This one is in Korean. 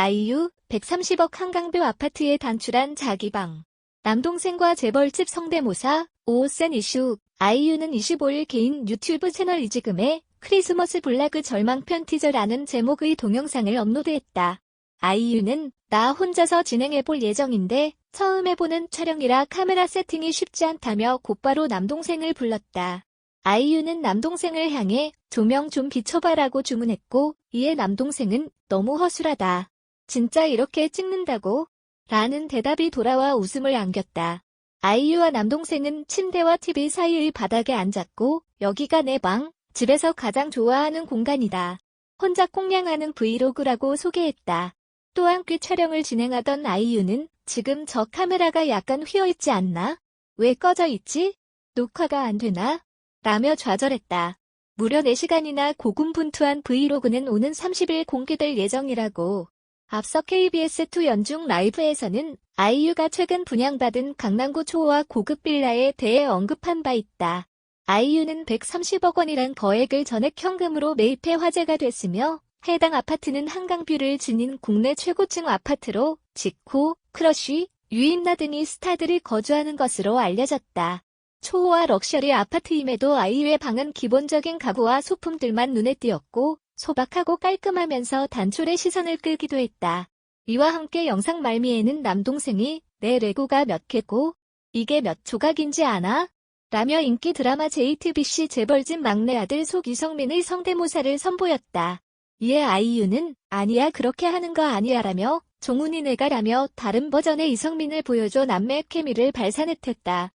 아이유 130억 한강뷰 아파트에 단출한 자기 방. 남동생과 재벌집 성대모사 오센 이슈 아이유는 25일 개인 유튜브 채널 이지금에 크리스머스 블라그 절망편 티저라는 제목의 동영상을 업로드했다. 아이유는 나 혼자서 진행해볼 예정인데 처음 해보는 촬영이라 카메라 세팅이 쉽지 않다며 곧바로 남동생을 불렀다. 아이유는 남동생을 향해 조명 좀 비춰봐라고 주문했고 이에 남동생은 너무 허술하다. 진짜 이렇게 찍는다고? 라는 대답이 돌아와 웃음을 안겼다. 아이유와 남동생은 침대와 TV 사이의 바닥에 앉았고 여기가 내 방, 집에서 가장 좋아하는 공간이다. 혼자 꽁냥하는 브이로그라고 소개했다. 또한 그 촬영을 진행하던 아이유는 지금 저 카메라가 약간 휘어있지 않나? 왜 꺼져 있지? 녹화가 안 되나? 라며 좌절했다. 무려 4시간이나 고군분투한 브이로그는 오는 30일 공개될 예정이라고. 앞서 KBS2 연중 라이브에서는 아이유가 최근 분양받은 강남구 초호화 고급 빌라에 대해 언급한 바 있다. 아이유는 130억 원이란 거액을 전액 현금으로 매입해 화제가 됐으며 해당 아파트는 한강뷰를 지닌 국내 최고층 아파트로 지코, 크러쉬, 유인나 등이 스타들이 거주하는 것으로 알려졌다. 초호화 럭셔리 아파트임에도 아이유의 방은 기본적인 가구와 소품들만 눈에 띄었고 소박하고 깔끔하면서 단촐의 시선을 끌기도 했다. 이와 함께 영상 말미에는 남동생이 내 레고가 몇 개고 이게 몇 조각인지 아나? 라며 인기 드라마 JTBC 재벌집 막내 아들 속이성민의 성대모사를 선보였다. 이에 아이유는 아니야 그렇게 하는 거 아니야 라며 종훈이 내가 라며 다른 버전의 이성민을 보여줘 남매 케미를 발산했댔다.